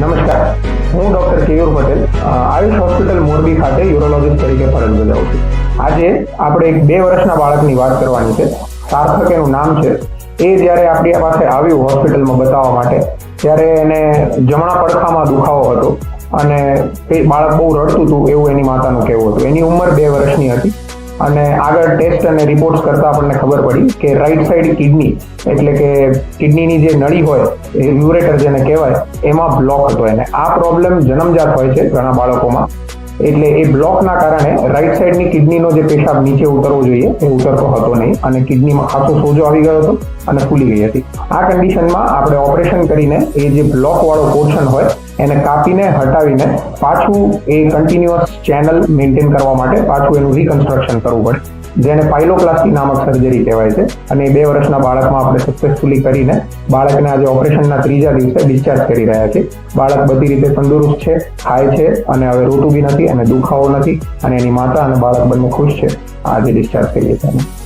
નમસ્કાર. હું doctor Keyur Patel Ayush hospital Morbi ખાતે યુરોલોજિસ્ટ તરીકે ફરજ બજાવું છું. આજે આપણે એક બે વર્ષના બાળકની વાત કરવાની છે. સાર્થક એનું નામ છે. એ જ્યારે આપણી પાસે આવ્યું હોસ્પિટલમાં બતાવવા માટે, ત્યારે એને જમણા પડખામાં દુખાવો હતો અને એ બાળક બહુ રડતું હતું એવું એની માતાનું કહેવું હતું. એની ઉંમર બે વર્ષની હતી. અને આગળ ટેસ્ટ અને રિપોર્ટ્સ કરતા આપણને ખબર પડી કે રાઈટ સાઈડ કિડની એટલે કે કિડનીની જે નળી હોય, એ યુરેટર જેને કહેવાય, એમાં બ્લોક હતો એને આ પ્રોબ્લેમ જન્મજાત હોય છે ઘણા બાળકોમાં. એટલે એ બ્લોકના કારણે રાઈટ સાઈડની કિડનીનો જે પેશાબ નીચે ઉતરવો જોઈએ, એ ઉતરતો હતો નહીં. અને કિડનીમાં ખાસો સોજો આવી ગયો હતો અને ફૂલી ગઈ હતી. આ કન્ડિશનમાં આપણે ઓપરેશન કરીને એ જે બ્લોક વાળો પોર્શન હોય, એને કાપીને, હટાવીને પાછું એ કન્ટિન્યુઅસ ચેનલ મેન્ટેન કરવા માટે પાછું એનું રિકન્સ્ટ્રક્શન કરવું પડે. જેને પાઇલોપ્લાસ્ટી નામક સર્જરી કહેવાય છે. અને બે વર્ષના બાળકમાં આપણે સક્સેસફુલી કરીને બાળકને આજે ઓપરેશનના ત્રીજા દિવસે ડિસ્ચાર્જ કરી રહ્યા છે બાળક બધી રીતે તંદુરસ્ત છે, ખાય છે અને હવે રોટું બી નથી અને દુખાવો નથી અને એની માતા અને બાળક બંને ખુશ છે. આજે ડિસ્ચાર્જ કરીએ છીએ.